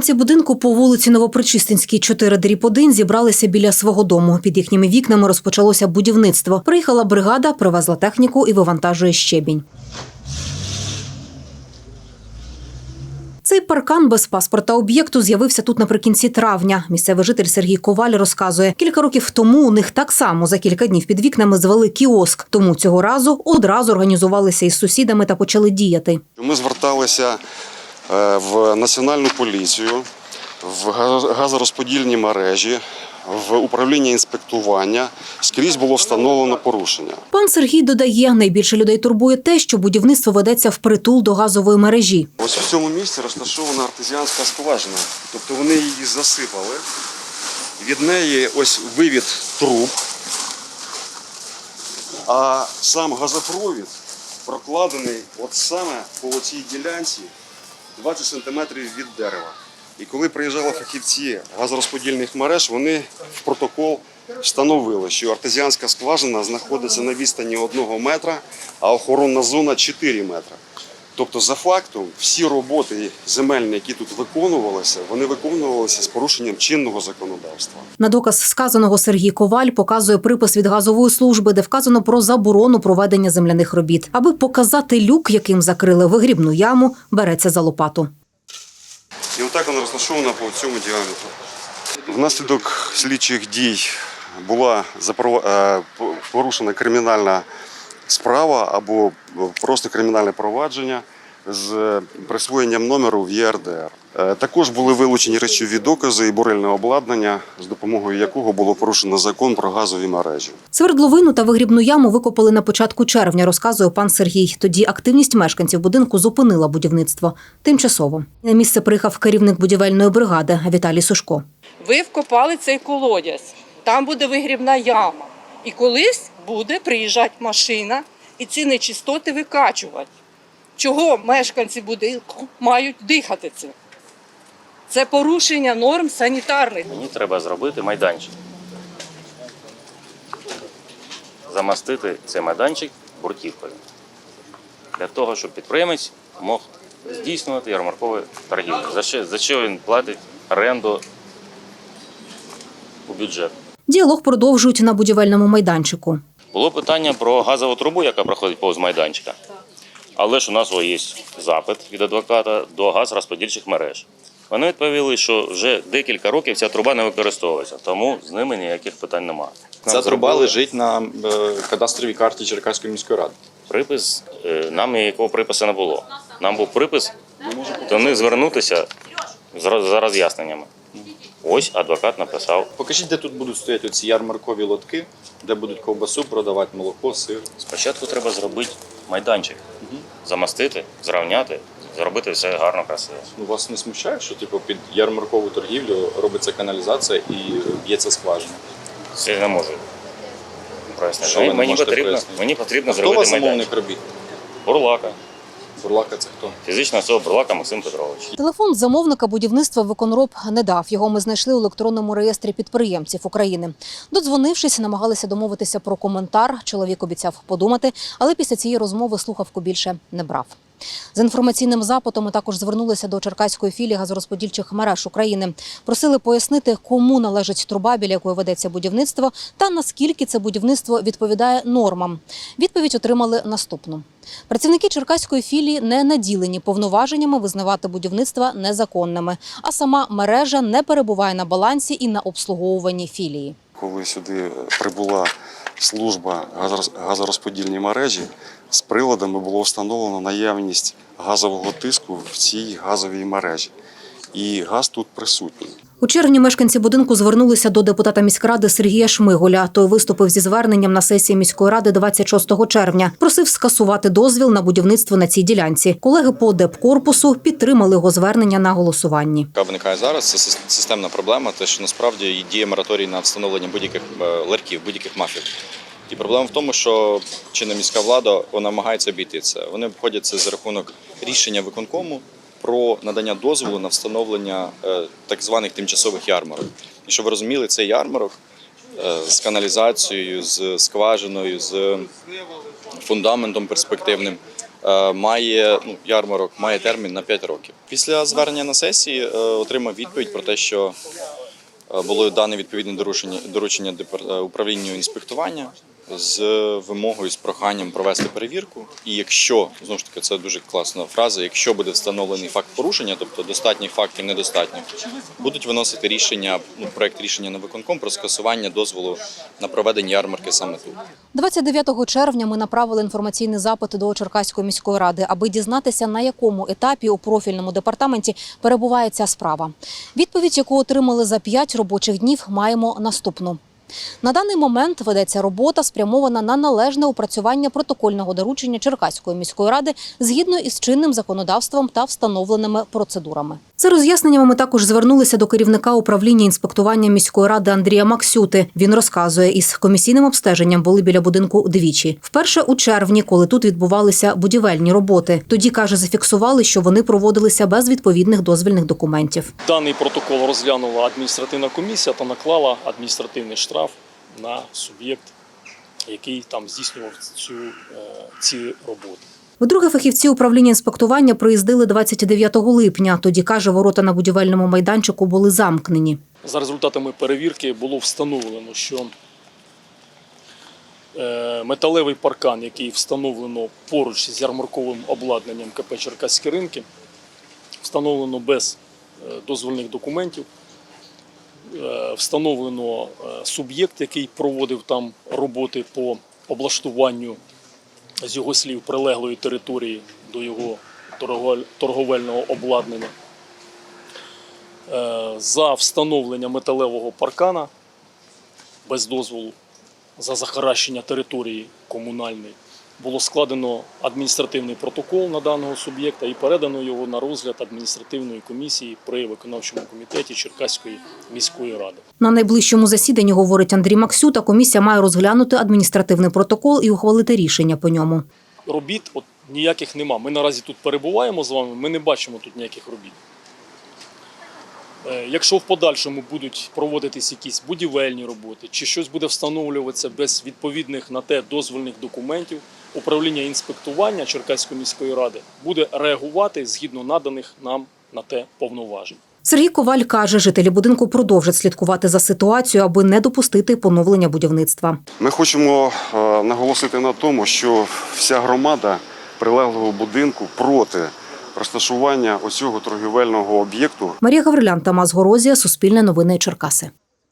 Мешканці будинку по вулиці Новопричистинській, 4 дріб 1 зібралися біля свого дому. Під їхніми вікнами розпочалося будівництво. Приїхала бригада, привезла техніку і вивантажує щебінь. Цей паркан без паспорта об'єкту з'явився тут наприкінці травня. Місцевий житель Сергій Коваль розказує, кілька років тому у них так само за кілька днів під вікнами звели кіоск. Тому цього разу одразу організувалися із сусідами та почали діяти. Ми зверталися в національну поліцію, в газ- газорозподільні мережі, в управління інспектування. Скрізь було встановлено порушення. Пан Сергій додає, найбільше людей турбує те, що будівництво ведеться впритул до газової мережі. Ось в цьому місці розташована артезіанська скважина. Тобто вони її засипали. Від неї ось вивід труб, а сам газопровід прокладений от саме по цій ділянці 20 см від дерева. І коли приїжджали фахівці газорозподільних мереж, вони в протокол встановили, що артезіанська скважина знаходиться на відстані 1 метра, а охоронна зона 4 метри. Тобто, за фактом, всі роботи земельні, які тут виконувалися, вони виконувалися з порушенням чинного законодавства. На доказ сказаного Сергій Коваль показує припис від газової служби, де вказано про заборону проведення земляних робіт. Аби показати люк, яким закрили вигрібну яму, береться за лопату. І отак вона розташована по цьому діаметру. Внаслідок слідчих дій була е, порушена кримінальна справа або просто кримінальне провадження з присвоєнням номеру в ЄРДР. Е, Також були вилучені речові докази і бурильне обладнання, з допомогою якого було порушено закон про газові мережі. Свердловину та вигрібну яму викопали на початку червня, розказує пан Сергій. Тоді активність мешканців будинку зупинила будівництво. Тимчасово на місце приїхав керівник будівельної бригади Віталій Сушко. Ви вкопали цей колодязь, там буде вигрібна яма. І колись буде приїжджати машина і ці нечистоти викачувати. Чого мешканці будинку мають дихати цим? Це порушення норм санітарних. Мені треба зробити майданчик. Замастити цей майданчик буртівкою. Для того, щоб підприємець мог здійснювати ярмаркові торгівлі. За що, за що він платить оренду у бюджет. Діалог продовжують на будівельному майданчику. Було питання про газову трубу, яка проходить повз майданчика. Але ж у нас є запит від адвоката до газорозподільчих мереж. Вони відповіли, що вже декілька років ця труба не використовується, тому з ними ніяких питань немає. Ця труба лежить на е, кадастровій карті Черкаської міської ради. Припис, е, нам ніякого припису не було. Нам був припис до них звернутися з роз- за роз'ясненнями. Ось адвокат написав. Покажіть, де тут будуть стояти ці ярмаркові лотки, де будуть ковбасу продавати, молоко, сир. Спочатку треба зробити майданчик, замастити, зрівняти, зробити все гарно, красиво. Ну, вас не смущає, що типу під ярмаркову торгівлю робиться каналізація і б'ється скважина? Це я не можу. Що ви не Мені, потрібно, мені потрібно А хто вас зробити замовник робіт? Бурлака. Бурлака це хто? Фізична особа Бурлака Максим Петрович. Телефон замовника будівництва виконроб не дав. Його ми знайшли у електронному реєстрі підприємців України. Додзвонившись, намагалися домовитися про коментар. Чоловік обіцяв подумати, але після цієї розмови слухавку більше не брав. З інформаційним запитом ми також звернулися до Черкаської філії газорозподільчих мереж України. Просили пояснити, кому належить труба, біля якої ведеться будівництво, та наскільки це будівництво відповідає нормам. Відповідь отримали наступну. Працівники Черкаської філії не наділені повноваженнями визнавати будівництва незаконними, а сама мережа не перебуває на балансі і на обслуговуванні філії. Коли сюди прибула служба газорозподільній газорозподільні мережі, з приладами було встановлено наявність газового тиску в цій газовій мережі. І газ тут присутній. У червні мешканці будинку звернулися до депутата міськради Сергія Шмиголя. Той виступив зі зверненням на сесії міської ради 26 червня. Просив скасувати дозвіл на будівництво на цій ділянці. Колеги по депкорпусу підтримали його звернення на голосуванні. Яка виникає зараз, це системна проблема, те, що насправді діє мораторій на встановлення будь-яких е, ларьків, будь-яких мафів. І проблема в тому, що чинна міська влада вона намагається обійти це. Вони обходять це за рахунок рішення виконкому про надання дозволу на встановлення е, так званих тимчасових ярмарок. І щоб ви розуміли, цей ярмарок е, з каналізацією, з скважиною, з фундаментом перспективним. е, має ну, ярмарок має термін на 5 років. Після звернення на сесії отримав відповідь про те, що було дане відповідне доручення, доручення управлінню інспектування з вимогою, з проханням провести перевірку. І якщо знову ж таки це дуже класна фраза, якщо буде встановлений факт порушення, тобто достатніх фактів недостатньо, будуть виносити рішення, ну, проект рішення на виконком про скасування дозволу на проведення ярмарки саме тут. 29 червня ми направили інформаційний запит до Черкаської міської ради, аби дізнатися, на якому етапі у профільному департаменті перебуває ця справа. Відповідь, яку отримали за 5 робочих днів, маємо наступну. На даний момент ведеться робота, спрямована на належне опрацювання протокольного доручення Черкаської міської ради згідно із чинним законодавством та встановленими процедурами. За роз'ясненнями ми також звернулися до керівника управління інспектування міської ради Андрія Максюти. Він розказує, із комісійним обстеженням були біля будинку двічі. Вперше у червні, коли тут відбувалися будівельні роботи. Тоді каже, зафіксували, що вони проводилися без відповідних дозвільних документів. Даний протокол розглянула адміністративна комісія та наклала адміністративний штраф на суб'єкт, який там здійснював цю, е, ці роботи. Вдруге, фахівці управління інспектування приїздили 29 липня. Тоді каже, ворота на будівельному майданчику були замкнені. За результатами перевірки було встановлено, що е, металевий паркан, який встановлено поруч з ярмарковим обладнанням КП Черкаські ринки, встановлено без е, дозвольних документів. Е, Встановлено суб'єкт, який проводив там роботи по облаштуванню з його слів прилеглої території до його торговельного обладнання. Е, за встановлення металевого паркана без дозволу за захаращення території комунальної було складено адміністративний протокол на даного суб'єкта і передано його на розгляд адміністративної комісії при виконавчому комітеті Черкаської міської ради. На найближчому засіданні, говорить Андрій Максюта, комісія має розглянути адміністративний протокол і ухвалити рішення по ньому. Робіт от ніяких нема. Ми наразі тут перебуваємо з вами, ми не бачимо тут ніяких робіт. Е, Якщо в подальшому будуть проводитись якісь будівельні роботи, чи щось буде встановлюватися без відповідних на те дозвольних документів, управління інспектування Черкаської міської ради буде реагувати згідно наданих нам на те повноважень. Сергій Коваль каже, жителі будинку продовжать слідкувати за ситуацією, аби не допустити поновлення будівництва. Ми хочемо е, наголосити на тому, що вся громада прилеглого будинку проти розташування оцього торгівельного об'єкту Марія Гаврилян, Тамас Горозія, Суспільне новини Черкаси.